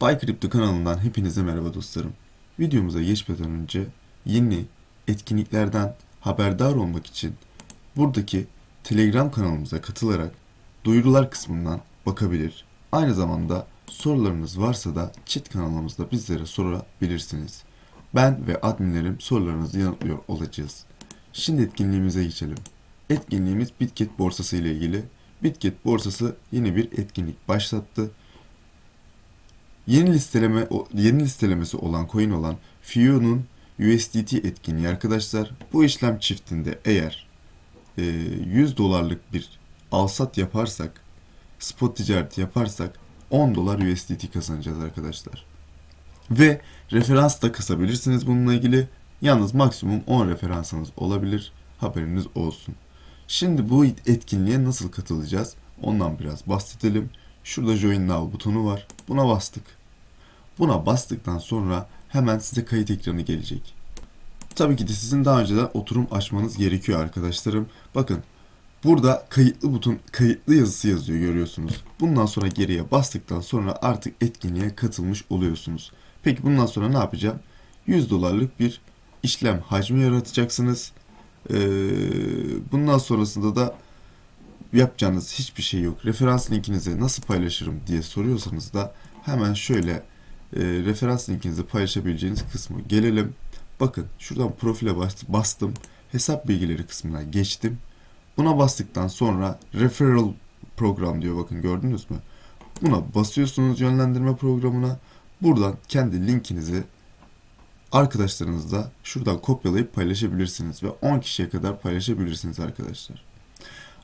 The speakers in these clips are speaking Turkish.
Bay Kripto kanalından hepinize merhaba dostlarım. Videomuza geçmeden önce yeni etkinliklerden haberdar olmak için buradaki Telegram kanalımıza katılarak duyurular kısmından bakabilir. Aynı zamanda sorularınız varsa da chat kanalımızda bizlere sorabilirsiniz. Ben ve adminlerim sorularınızı yanıtlıyor olacağız. Şimdi etkinliğimize geçelim. Etkinliğimiz Bitget borsası ile ilgili. Bitget borsası yeni bir etkinlik başlattı. Yeni listeleme yeni listelemesi olan coin olan FIO'nun USDT etkinliği arkadaşlar. Bu işlem çiftinde eğer e, 100 dolarlık bir alsat yaparsak, spot ticareti yaparsak 10 dolar USDT kazanacağız arkadaşlar. Ve referans da kasabilirsiniz bununla ilgili. Yalnız maksimum 10 referansınız olabilir. Haberiniz olsun. Şimdi bu etkinliğe nasıl katılacağız? Ondan biraz bahsedelim. Şurada Join Now butonu var. Buna bastık. Buna bastıktan sonra hemen size kayıt ekranı gelecek. Tabii ki de sizin daha önceden oturum açmanız gerekiyor arkadaşlarım. Bakın burada kayıtlı buton, kayıtlı yazısı yazıyor görüyorsunuz. Bundan sonra geriye bastıktan sonra artık etkinliğe katılmış oluyorsunuz. Peki bundan sonra ne yapacağım? 100 dolarlık bir işlem hacmi yaratacaksınız. Ee, bundan sonrasında da yapacağınız hiçbir şey yok. Referans linkinizi nasıl paylaşırım diye soruyorsanız da hemen şöyle e, referans linkinizi paylaşabileceğiniz kısmı gelelim. Bakın şuradan profile bas- bastım. Hesap bilgileri kısmına geçtim. Buna bastıktan sonra referral program diyor bakın gördünüz mü? Buna basıyorsunuz yönlendirme programına. Buradan kendi linkinizi arkadaşlarınızla şuradan kopyalayıp paylaşabilirsiniz ve 10 kişiye kadar paylaşabilirsiniz arkadaşlar.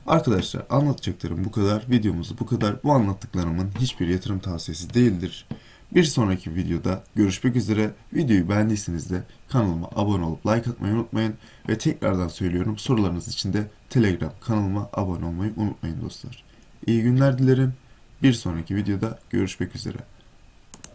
Arkadaşlar anlatacaklarım bu kadar. Videomuz bu kadar. Bu anlattıklarımın hiçbir yatırım tavsiyesi değildir. Bir sonraki videoda görüşmek üzere. Videoyu beğendiyseniz de kanalıma abone olup like atmayı unutmayın. Ve tekrardan söylüyorum sorularınız için de Telegram kanalıma abone olmayı unutmayın dostlar. İyi günler dilerim. Bir sonraki videoda görüşmek üzere.